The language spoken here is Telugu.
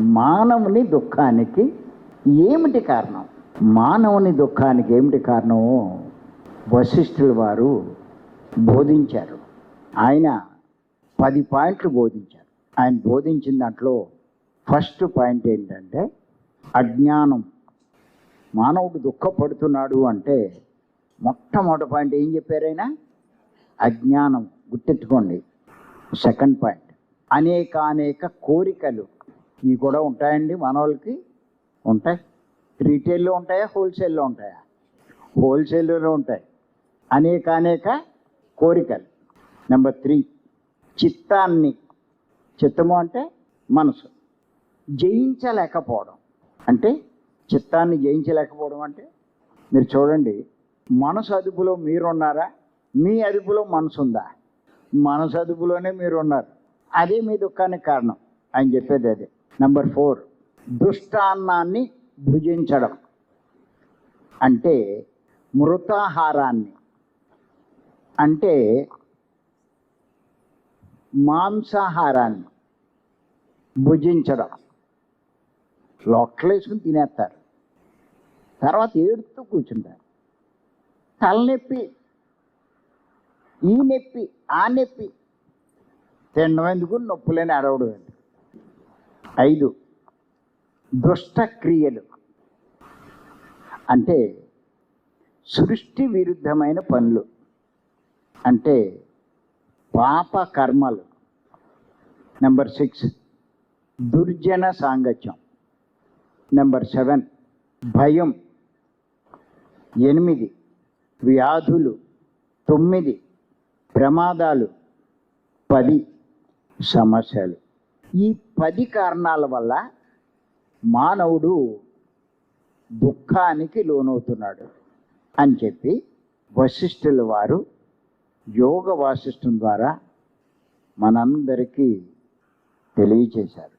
మానవుని దుఃఖానికి ఏమిటి కారణం? మానవుని దుఃఖానికి ఏమిటి కారణమో వశిష్ఠుల వారు బోధించారు. ఆయన పది పాయింట్లు బోధించారు. ఆయన బోధించిన దాంట్లో ఫస్ట్ పాయింట్ ఏంటంటే అజ్ఞానం. మానవుడు దుఃఖపడుతున్నాడు అంటే మొట్టమొదటి పాయింట్ ఏం చెప్పారైనా అజ్ఞానం. గుర్తెట్టుకోండి సెకండ్ పాయింట్. అనేకానేక కోరికలు. ఇవి కూడా ఉంటాయండి మన వాళ్ళకి ఉంటాయి. రీటైల్లో ఉంటాయా హోల్సేల్లో ఉంటాయా? హోల్సేల్లో ఉంటాయి. అనేకానేక కోరికలు. నెంబర్ త్రీ చిత్తాన్ని. చిత్తము అంటే మనసు. జయించలేకపోవడం. అంటే చిత్తాన్ని జయించలేకపోవడం అంటే మీరు చూడండి మనసు అదుపులో మీరున్నారా? మీ అదుపులో మనసు ఉందా మనసు అదుపులోనే మీరు ఉన్నారు అదే మీ దుఃఖానికి కారణం. ఆయన చెప్పేది అదే. నెంబర్ ఫోర్ దుష్టాన్నాన్ని భుజించడం. అంటే మృతాహారాన్ని. అంటే మాంసాహారాన్ని భుజించడం. లొట్టలేసుకుని తినేస్తారు. తర్వాత ఏడుతూ కూర్చుంటారు. తలనొప్పి. ఈ నొప్పి ఆ నొప్పి. తినడం ఎందుకు? నొప్పులేని అడవడం ఎందుకు? ఐదు దుష్టక్రియలు. అంటే సృష్టి విరుద్ధమైన పనులు. అంటే పాప కర్మలు. నెంబర్ సిక్స్ దుర్జన సాంగత్యం. నెంబర్ సెవెన్ భయం. ఎనిమిది వ్యాధులు. తొమ్మిది ప్రమాదాలు. పది సమస్యలు. ఈ పది కారణాల వల్ల మానవుడు దుఃఖానికి లోనవుతున్నాడు అని చెప్పి వశిష్ఠుల వారు యోగ వాసిష్టం ద్వారా మనందరికీ తెలియచేశారు